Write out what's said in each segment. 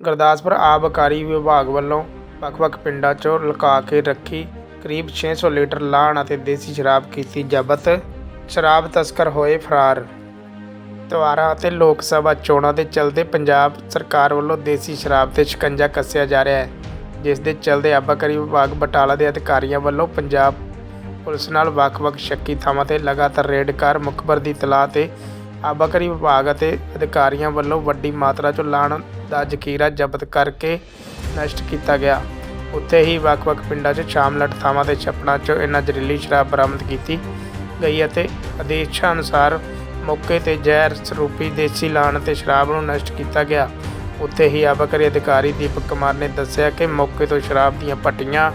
ਗੁਰਦਾਸਪੁਰ ਆਬਕਾਰੀ ਵਿਭਾਗ ਵੱਲੋਂ ਵੱਖ-ਵੱਖ ਪਿੰਡਾਂ 'ਚੋਂ ਲੁਕਾ ਕੇ ਰੱਖੀ ਕਰੀਬ 600 ਲੀਟਰ ਲਾਹਣ ਅਤੇ ਦੇਸੀ ਸ਼ਰਾਬ ਕੀਤੀ ਜ਼ਬਤ, ਸ਼ਰਾਬ ਤਸਕਰ ਹੋਏ ਫਰਾਰ। ਦੁਆਰਾ ਅਤੇ ਲੋਕ ਸਭਾ ਚੋਣਾਂ ਦੇ ਚਲਦੇ ਪੰਜਾਬ ਸਰਕਾਰ ਵੱਲੋਂ ਦੇਸੀ ਸ਼ਰਾਬ ਤੇ ਸ਼ਿਕੰਜਾ ਕੱਸਿਆ ਜਾ ਰਿਹਾ ਹੈ, ਜਿਸ ਦੇ ਚਲਦੇ ਆਬਕਾਰੀ ਵਿਭਾਗ ਬਟਾਲਾ ਦੇ ਅਧਿਕਾਰੀਆਂ ਵੱਲੋਂ ਪੰਜਾਬ ਪੁਲਿਸ ਨਾਲ ਵੱਖ-ਵੱਖ ਸ਼ੱਕੀ ਥਾਵਾਂ ਤੇ ਲਗਾਤਾਰ ਰੇਡ ਕਰ ਮੁਖਬਰ ਦੀ ਤਲਾਹ ਤੇ ਆਬਕਾਰੀ ਵਿਭਾਗ ਅਤੇ ਅਧਿਕਾਰੀਆਂ ਵੱਲੋਂ ਵੱਡੀ ਮਾਤਰਾ 'ਚ ਲਾਣ ਦਾ ਜ਼ਖੀਰਾ ਜ਼ਬਤ ਕਰਕੇ ਨਸ਼ਟ ਕੀਤਾ ਗਿਆ। ਉੱਥੇ ਹੀ ਵੱਖ-ਵੱਖ ਪਿੰਡਾਂ 'ਚ ਸ਼ਾਮਲਟ ਥਾਵਾਂ ਤੇ ਛੱਪੜਾਂ 'ਚ ਇਹਨਾਂ ਜ਼ਹਿਰੀਲੀ ਸ਼ਰਾਬ ਬਰਾਮਦ ਕੀਤੀ ਗਈ ਅਤੇ ਆਦੇਸ਼ਾਂ ਅਨੁਸਾਰ ਮੌਕੇ ਤੇ ਜ਼ਹਿਰ ਸਰੂਪੀ ਦੇਸੀ ਲਾਣ ਤੇ ਸ਼ਰਾਬ ਨੂੰ ਨਸ਼ਟ ਕੀਤਾ ਗਿਆ। ਉੱਥੇ ਹੀ ਆਬਕਾਰੀ ਅਧਿਕਾਰੀ ਦੀਪਕ ਕੁਮਾਰ ਨੇ ਦੱਸਿਆ ਕਿ ਮੌਕੇ ਤੋਂ ਸ਼ਰਾਬ ਦੀਆਂ ਪੱਟੀਆਂ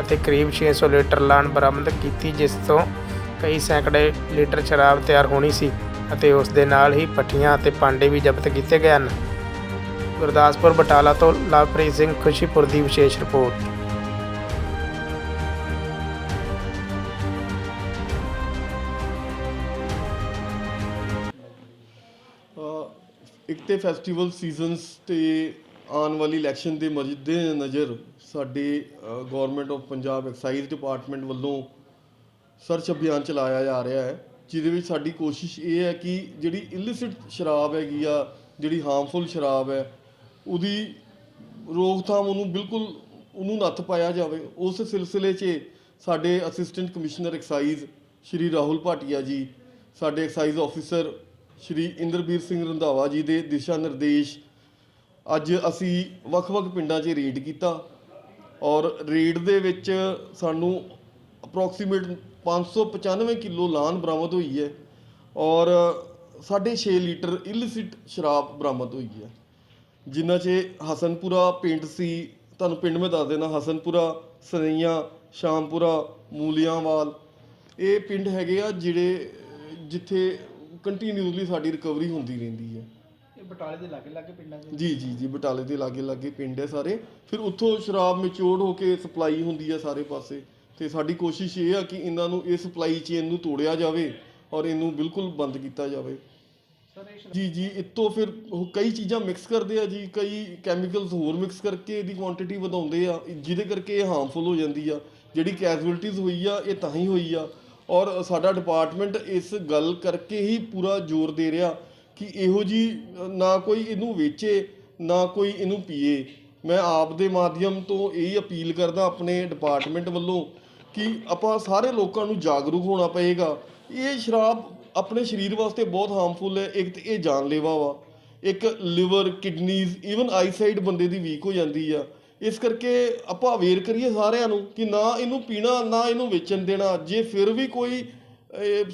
ਅਤੇ ਕਰੀਬ 600 ਲੀਟਰ ਲਾਣ ਬਰਾਮਦ ਕੀਤੀ, ਜਿਸ ਤੋਂ ਕਈ ਸੈਂਕੜੇ ਲੀਟਰ ਸ਼ਰਾਬ ਤਿਆਰ ਹੋਣੀ ਸੀ ਅਤੇ ਉਸ ਦੇ ਨਾਲ ਹੀ ਪੱਟੀਆਂ ਅਤੇ ਭਾਂਡੇ ਵੀ ਜ਼ਬਤ ਕੀਤੇ ਗਏ ਹਨ। ਗੁਰਦਾਸਪੁਰ ਬਟਾਲਾ ਤੋਂ ਲਵਪ੍ਰੀਤ ਸਿੰਘ ਖੁਸ਼ੀਪੁਰ ਦੀ ਵਿਸ਼ੇਸ਼ ਰਿਪੋਰਟ। ਇੱਕ ਤੇ ਫੈਸਟੀਵਲ ਸੀਜ਼ਨਸ ਤੇ ਆਉਣ ਵਾਲੀ ਇਲੈਕਸ਼ਨ ਦੇ ਮੱਦੇ ਨਜ਼ਰ ਸਾਡੇ government of Punjab excise department ਵੱਲੋਂ ਸਰਚ ਅਭਿਆਨ ਚਲਾਇਆ ਜਾ ਰਿਹਾ ਹੈ, ਜਿਹਦੇ ਵਿੱਚ ਸਾਡੀ ਕੋਸ਼ਿਸ਼ ਇਹ ਹੈ ਕਿ ਜਿਹੜੀ ਇਲਿਸਿਟ ਸ਼ਰਾਬ ਹੈਗੀ ਆ, ਜਿਹੜੀ ਹਾਰਮਫੁਲ ਸ਼ਰਾਬ ਹੈ ਉਹਦੀ ਰੋਕਥਾਮ ਉਹਨੂੰ ਬਿਲਕੁਲ ਉਹਨੂੰ ਨੱਥ ਪਾਇਆ ਜਾਵੇ। ਉਸ ਸਿਲਸਿਲੇ 'ਚ ਸਾਡੇ assistant commissioner excise Shri Rahul Bhatia ji, ਸਾਡੇ ਐਕਸਾਈਜ਼ ਆਫੀਸਰ ਸ਼੍ਰੀ ਇੰਦਰਬੀਰ ਸਿੰਘ ਰੰਧਾਵਾ ਜੀ ਦੇ ਦਿਸ਼ਾ ਨਿਰਦੇਸ਼ ਅੱਜ ਅਸੀਂ ਵੱਖ-ਵੱਖ ਪਿੰਡਾਂ 'ਚ ਰੇਡ ਕੀਤਾ ਔਰ ਰੇਡ ਦੇ ਵਿੱਚ ਸਾਨੂੰ ਅਪਰੋਕਸੀਮੇਟ 595 ਕਿਲੋ ਲਾਨ ਬਰਾਮਦ ਹੋਈ ਹੈ ਔਰ 6.5 ਲੀਟਰ ਇਲਿਸਿਟ ਸ਼ਰਾਬ ਬਰਾਮਦ ਹੋਈ ਹੈ। ਜਿਨ੍ਹਾਂ 'ਚ ਹਸਨਪੁਰਾ ਪਿੰਡ ਸੀ ਤੁਹਾਨੂੰ ਪਿੰਡ ਮੈਂ ਦੱਸ ਦੇਣਾ ਹਸਨਪੁਰਾ ਸਨਈਆ ਸ਼ਾਮਪੁਰਾ ਮੂਲੀਆਂਵਾਲ ਇਹ ਪਿੰਡ ਹੈਗੇ ਆ ਜਿਹੜੇ ਜਿੱਥੇ ਕੰਟੀਨਿਊਸਲੀ ਸਾਡੀ ਰਿਕਵਰੀ ਹੁੰਦੀ ਰਹਿੰਦੀ ਹੈ। ਇਹ ਬਟਾਲੇ ਦੇ ਲਾਗੇ ਲਾਗੇ ਪਿੰਡਾਂ 'ਚ ਜੀ ਜੀ ਜੀ ਬਟਾਲੇ ਦੇ ਲਾਗੇ ਲਾਗੇ ਪਿੰਡ ਹੈ ਸਾਰੇ। ਫਿਰ ਉੱਥੋਂ ਸ਼ਰਾਬ ਮੈਚੋਰਡ ਹੋ ਕੇ ਸਪਲਾਈ ਹੁੰਦੀ ਹੈ ਸਾਰੇ ਪਾਸੇ। ਤੇ ਸਾਡੀ ਕੋਸ਼ਿਸ਼ ਇਹ ਆ ਕਿ ਇਹਨਾਂ ਨੂੰ ਇਹ ਸਪਲਾਈ ਚੇਨ ਨੂੰ ਤੋੜਿਆ ਜਾਵੇ ਔਰ ਇਹਨੂੰ ਬਿਲਕੁਲ ਬੰਦ ਕੀਤਾ ਜਾਵੇ। ਜੀ ਜੀ ਇਤੋਂ ਫਿਰ ਉਹ ਕਈ ਚੀਜ਼ਾਂ ਮਿਕਸ ਕਰਦੇ ਆ ਜੀ, ਕਈ ਕੈਮੀਕਲਸ ਹੋਰ ਮਿਕਸ ਕਰਕੇ ਇਹਦੀ ਕੁਆਂਟੀਟੀ ਵਧਾਉਂਦੇ ਆ, ਜਿਹਦੇ ਕਰਕੇ ਇਹ ਹਾਰਮਫੁਲ ਹੋ ਜਾਂਦੀ ਆ। ਜਿਹੜੀ ਕੈਜੂਅਲਟੀਜ਼ ਹੋਈ ਆ, ਇਹ ਤਾਂ ਹੀ ਹੋਈ ਆ। ਔਰ ਸਾਡਾ ਡਿਪਾਰਟਮੈਂਟ ਇਸ ਗੱਲ ਕਰਕੇ ਹੀ ਪੂਰਾ ਜ਼ੋਰ ਦੇ ਰਿਹਾ ਕਿ ਇਹੋ ਜੀ, ਨਾ ਕੋਈ ਇਹਨੂੰ ਵੇਚੇ, ਨਾ ਕੋਈ ਇਹਨੂੰ ਪੀਏ। ਮੈਂ ਆਪ ਦੇ ਮਾਧਿਅਮ ਤੋਂ ਇਹ ਅਪੀਲ ਕਰਦਾ ਆਪਣੇ ਡਿਪਾਰਟਮੈਂਟ ਵੱਲੋਂ ਕਿ ਆਪਾਂ ਸਾਰੇ ਲੋਕਾਂ ਨੂੰ ਜਾਗਰੂਕ ਹੋਣਾ ਪਏਗਾ। ਇਹ ਸ਼ਰਾਬ ਆਪਣੇ ਸਰੀਰ ਵਾਸਤੇ ਬਹੁਤ ਹਾਰਮਫੁਲ ਹੈ। ਇੱਕ ਤੇ ਇਹ ਜਾਨਲੇਵਾ ਵਾ। ਇੱਕ ਲਿਵਰ ਕਿਡਨੀਜ਼ ਈਵਨ ਆਈਸਾਈਟ ਬੰਦੇ ਦੀ ਵੀਕ ਹੋ ਜਾਂਦੀ ਆ। ਇਸ ਕਰਕੇ ਆਪਾਂ ਅਵੇਅਰ ਕਰੀਏ ਸਾਰਿਆਂ ਨੂੰ ਕਿ ਨਾ ਇਹਨੂੰ ਪੀਣਾ, ਨਾ ਇਹਨੂੰ ਵੇਚਣ ਦੇਣਾ। ਜੇ ਫਿਰ ਵੀ ਕੋਈ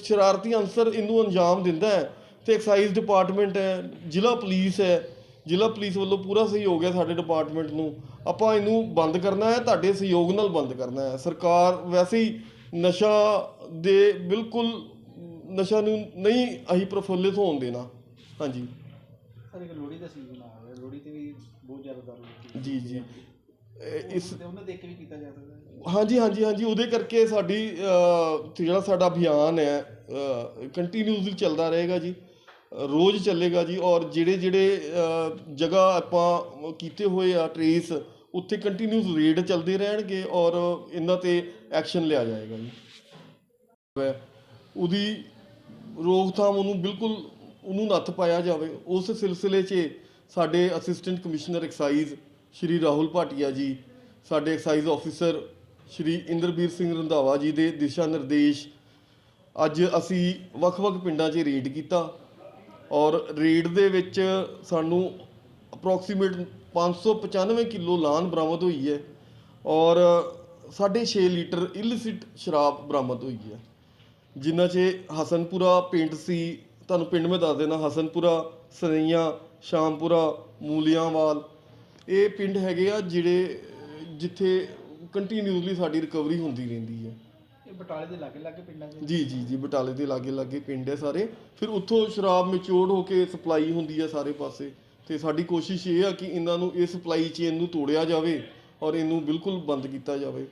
ਸ਼ਰਾਰਤੀ ਅਨਸਰ ਇਹਨੂੰ ਅੰਜਾਮ ਦਿੰਦਾ ਹੈ, ਤੇ ਐਕਸਾਈਜ਼ ਡਿਪਾਰਟਮੈਂਟ ਹੈ, ਜ਼ਿਲ੍ਹਾ ਪੁਲਿਸ ਹੈ। ਜ਼ਿਲ੍ਹਾ ਪੁਲਿਸ ਵੱਲੋਂ ਪੂਰਾ ਸਹਿਯੋਗ ਹੈ ਸਾਡੇ ਡਿਪਾਰਟਮੈਂਟ ਨੂੰ। ਆਪਾਂ ਇਹਨੂੰ ਬੰਦ ਕਰਨਾ ਹੈ, ਤੁਹਾਡੇ ਸਹਿਯੋਗ ਨਾਲ ਬੰਦ ਕਰਨਾ ਹੈ। ਸਰਕਾਰ ਵੈਸੇ ਹੀ ਨਸ਼ਾ ਦੇ ਬਿਲਕੁਲ ਨਸ਼ਾ ਨੂੰ ਨਹੀਂ ਅਸੀਂ ਪ੍ਰਫੁੱਲਿਤ ਹੋਣ ਦੇਣਾ। ਹਾਂਜੀ। ਸਰ ਇੱਕ ਲੋਹੜੀ ਦਾ ਸੀਜ਼ਨ ਆ ਰਿਹਾ। ਲੋਹੜੀ ਤੇ ਵੀ ਬਹੁਤ ਜ਼ਿਆਦਾ ਦਾਰੂ ਵਿਕੀ ਜੀ ਜੀ। ਇਹ ਇਸ ਤੇ ਉਹਨਾਂ ਦੇਖ ਕੇ ਵੀ ਕੀਤਾ ਜਾ ਸਕਦਾ ਹੈ? ਹਾਂਜੀ ਹਾਂਜੀ ਹਾਂਜੀ। ਉਹਦੇ ਕਰਕੇ ਸਾਡੀ ਅਹ, ਜਿਹੜਾ ਸਾਡਾ ਅਭਿਆਨ ਹੈ ਕੰਟੀਨਿਊਸਲੀ ਚੱਲਦਾ ਰਹੇਗਾ ਜੀ। ਰੋਜ਼ ਚੱਲੇਗਾ ਜੀ। ਔਰ ਜਿਹੜੇ ਜਿਹੜੇ ਜਗ੍ਹਾ ਆਪਾਂ ਕੀਤੇ ਹੋਏ ਆ ਟਰੇਸ ਉੱਥੇ ਕੰਟੀਨਿਊਸ ਰੇਡ ਚੱਲਦੇ ਰਹਿਣਗੇ ਔਰ ਇਹਨਾਂ ਤੇ ਐਕਸ਼ਨ ਲਿਆ ਜਾਏਗਾ ਜੀ। ਹੈ, ਉਹਦੀ ਰੋਕਥਾਮ ਉਹਨੂੰ ਬਿਲਕੁਲ ਉਹਨੂੰ ਨੱਥ ਪਾਇਆ ਜਾਵੇ, ਉਸ ਸਿਲਸਿਲੇ 'ਚ ਸਾਡੇ assistant commissioner excise Shri Rahul Bhatia ji, ਸਾਡੇ ਐਕਸਾਈਜ਼ ਆਫੀਸਰ ਸ਼੍ਰੀ ਇੰਦਰਬੀਰ ਸਿੰਘ ਰੰਧਾਵਾ ਜੀ ਦੇ ਦਿਸ਼ਾ ਨਿਰਦੇਸ਼, ਅੱਜ ਅਸੀਂ ਵੱਖ-ਵੱਖ ਪਿੰਡਾਂ 'ਚ ਰੇਡ ਕੀਤਾ ਔਰ ਰੇਡ ਦੇ ਵਿੱਚ ਸਾਨੂੰ ਅਪਰੋਕਸੀਮੇਟ 595 ਕਿਲੋ ਲਾਨ ਬਰਾਮਦ ਹੋਈ ਹੈ ਔਰ 6.5 ਲੀਟਰ ਇਲਿਸਿਟ ਸ਼ਰਾਬ ਬਰਾਮਦ ਹੋਈ ਹੈ। ਜਿਨ੍ਹਾਂ 'ਚ ਹਸਨਪੁਰਾ ਪਿੰਡ ਸੀ ਤੁਹਾਨੂੰ ਪਿੰਡ ਮੈਂ ਦੱਸ ਦੇਣਾ ਹਸਨਪੁਰਾ ਸਨਈਆ ਸ਼ਾਮਪੁਰਾ ਮੂਲੀਆਂਵਾਲ ਇਹ ਪਿੰਡ ਹੈਗੇ ਆ ਜਿਹੜੇ ਜਿੱਥੇ ਕੰਟੀਨਿਊਸਲੀ ਸਾਡੀ ਰਿਕਵਰੀ ਹੁੰਦੀ ਰਹਿੰਦੀ ਹੈ। ਇਹ ਬਟਾਲੇ ਦੇ ਲਾਗੇ ਲਾਗੇ ਪਿੰਡਾਂ 'ਚ ਜੀ ਜੀ ਜੀ ਬਟਾਲੇ ਦੇ ਲਾਗੇ ਲਾਗੇ ਪਿੰਡ ਹੈ ਸਾਰੇ। ਫਿਰ ਉੱਥੋਂ ਸ਼ਰਾਬ ਮੈਚੋਰਡ ਹੋ ਕੇ ਸਪਲਾਈ ਹੁੰਦੀ ਹੈ ਸਾਰੇ ਪਾਸੇ। ਤੇ ਸਾਡੀ ਕੋਸ਼ਿਸ਼ ਇਹ ਆ ਕਿ ਇਹਨਾਂ ਨੂੰ ਇਹ ਸਪਲਾਈ ਚੇਨ ਨੂੰ ਤੋੜਿਆ ਜਾਵੇ ਔਰ ਇਹਨੂੰ ਬਿਲਕੁਲ ਬੰਦ ਕੀਤਾ ਜਾਵੇ।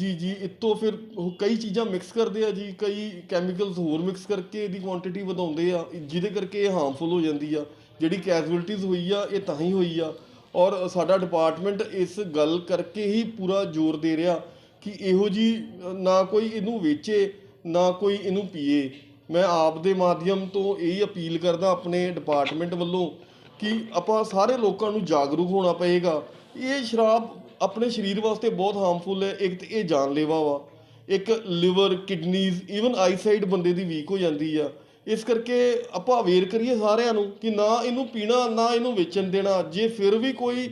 ਜੀ ਜੀ ਇਤੋਂ ਫਿਰ ਉਹ ਕਈ ਚੀਜ਼ਾਂ ਮਿਕਸ ਕਰਦੇ ਆ ਜੀ, ਕਈ ਕੈਮੀਕਲਸ ਹੋਰ ਮਿਕਸ ਕਰਕੇ ਇਹਦੀ ਕੁਆਂਟੀਟੀ ਵਧਾਉਂਦੇ ਆ, ਜਿਹਦੇ ਕਰਕੇ ਇਹ ਹਾਰਮਫੁਲ ਹੋ ਜਾਂਦੀ ਆ, ਜਿਹੜੀ ਕੈਜੂਅਲਟੀਜ਼ ਹੋਈ ਆ, ਇਹ ਤਾਂ ਹੀ ਹੋਈ ਆ। ਔਰ ਸਾਡਾ ਡਿਪਾਰਟਮੈਂਟ ਇਸ ਗੱਲ ਕਰਕੇ ਹੀ ਪੂਰਾ ਜ਼ੋਰ ਦੇ ਰਿਹਾ ਕਿ ਇਹੋ ਜੀ, ਨਾ ਕੋਈ ਇਹਨੂੰ ਵੇਚੇ, ਨਾ ਕੋਈ ਇਹਨੂੰ ਪੀਏ। ਮੈਂ ਆਪ ਦੇ ਮਾਧਿਅਮ ਤੋਂ ਇਹ ਅਪੀਲ ਕਰਦਾ ਆਪਣੇ ਡਿਪਾਰਟਮੈਂਟ ਵੱਲੋਂ ਕਿ ਆਪਾਂ ਸਾਰੇ ਲੋਕਾਂ ਨੂੰ ਜਾਗਰੂਕ ਹੋਣਾ ਪਏਗਾ। ਇਹ ਸ਼ਰਾਬ ਆਪਣੇ ਸਰੀਰ ਵਾਸਤੇ ਬਹੁਤ ਹਾਰਮਫੁਲ ਹੈ। ਇੱਕ ਤੇ ਇਹ ਜਾਨਲੇਵਾ ਵਾ। ਇੱਕ ਲਿਵਰ ਕਿਡਨੀਜ਼ ਈਵਨ ਆਈਸਾਈਟ ਬੰਦੇ ਦੀ ਵੀਕ ਹੋ ਜਾਂਦੀ ਆ। ਇਸ ਕਰਕੇ ਆਪਾਂ ਅਵੇਅਰ ਕਰੀਏ ਸਾਰਿਆਂ ਨੂੰ ਕਿ ਨਾ ਇਹਨੂੰ ਪੀਣਾ, ਨਾ ਇਹਨੂੰ ਵੇਚਣ ਦੇਣਾ। ਜੇ ਫਿਰ ਵੀ ਕੋਈ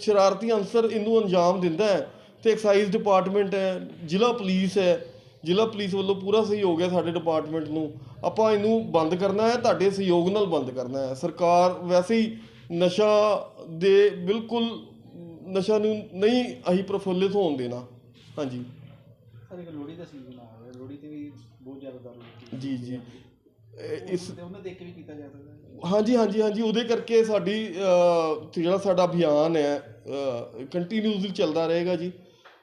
ਸ਼ਰਾਰਤੀ ਅਨਸਰ ਇਹਨੂੰ ਅੰਜਾਮ ਦਿੰਦਾ ਹੈ, ਤੇ ਐਕਸਾਈਜ਼ ਡਿਪਾਰਟਮੈਂਟ ਹੈ, ਜ਼ਿਲ੍ਹਾ ਪੁਲਿਸ ਹੈ। ਜ਼ਿਲ੍ਹਾ ਪੁਲਿਸ ਵੱਲੋਂ ਪੂਰਾ ਸਹਿਯੋਗ ਹੈ ਸਾਡੇ ਡਿਪਾਰਟਮੈਂਟ ਨੂੰ। ਆਪਾਂ ਇਹਨੂੰ ਬੰਦ ਕਰਨਾ ਹੈ, ਤੁਹਾਡੇ ਸਹਿਯੋਗ ਨਾਲ ਬੰਦ ਕਰਨਾ ਹੈ। ਸਰਕਾਰ ਵੈਸੇ ਹੀ ਨਸ਼ਾ ਦੇ ਬਿਲਕੁਲ ਨਸ਼ਾ ਨੂੰ ਨਹੀਂ ਅਸੀਂ ਪ੍ਰਫੁੱਲਿਤ ਹੋਣ ਦੇਣਾ। ਹਾਂਜੀ। ਸਰ ਇੱਕ ਲੋਹੜੀ ਦਾ ਸੀਜ਼ਨ ਆ ਰਿਹਾ। ਲੋਹੜੀ ਤੇ ਵੀ ਬਹੁਤ ਜ਼ਿਆਦਾ ਦਾਰੂ ਵਿਕਦੀ ਹੈ। ਜੀ ਜੀ। ਇਹ ਇਸ ਤੇ ਉਹਨਾਂ ਦੇਖ ਕੇ ਵੀ ਕੀਤਾ ਜਾ ਸਕਦਾ ਹੈ। ਹਾਂਜੀ ਹਾਂਜੀ ਹਾਂਜੀ। ਉਹਦੇ ਕਰਕੇ ਸਾਡੀ ਅਹ, ਤੇ ਜਿਹੜਾ ਸਾਡਾ ਅਭਿਆਨ ਹੈ ਕੰਟੀਨਿਊਸਲੀ ਚੱਲਦਾ ਰਹੇਗਾ ਜੀ।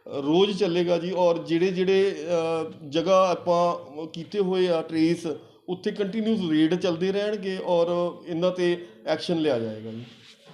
ਰੋਜ਼ ਚੱਲੇਗਾ ਜੀ। ਔਰ ਜਿਹੜੇ ਜਿਹੜੇ ਅਹ, ਜਗ੍ਹਾ ਆਪਾਂ ਕੀਤੇ ਹੋਏ ਆ ਟਰੇਸ ਉੱਥੇ ਕੰਟੀਨਿਊਸ ਰੇਡ ਚੱਲਦੇ ਰਹਿਣਗੇ ਔਰ ਇਹਨਾਂ ਤੇ ਐਕਸ਼ਨ ਲਿਆ ਜਾਏਗਾ ਜੀ।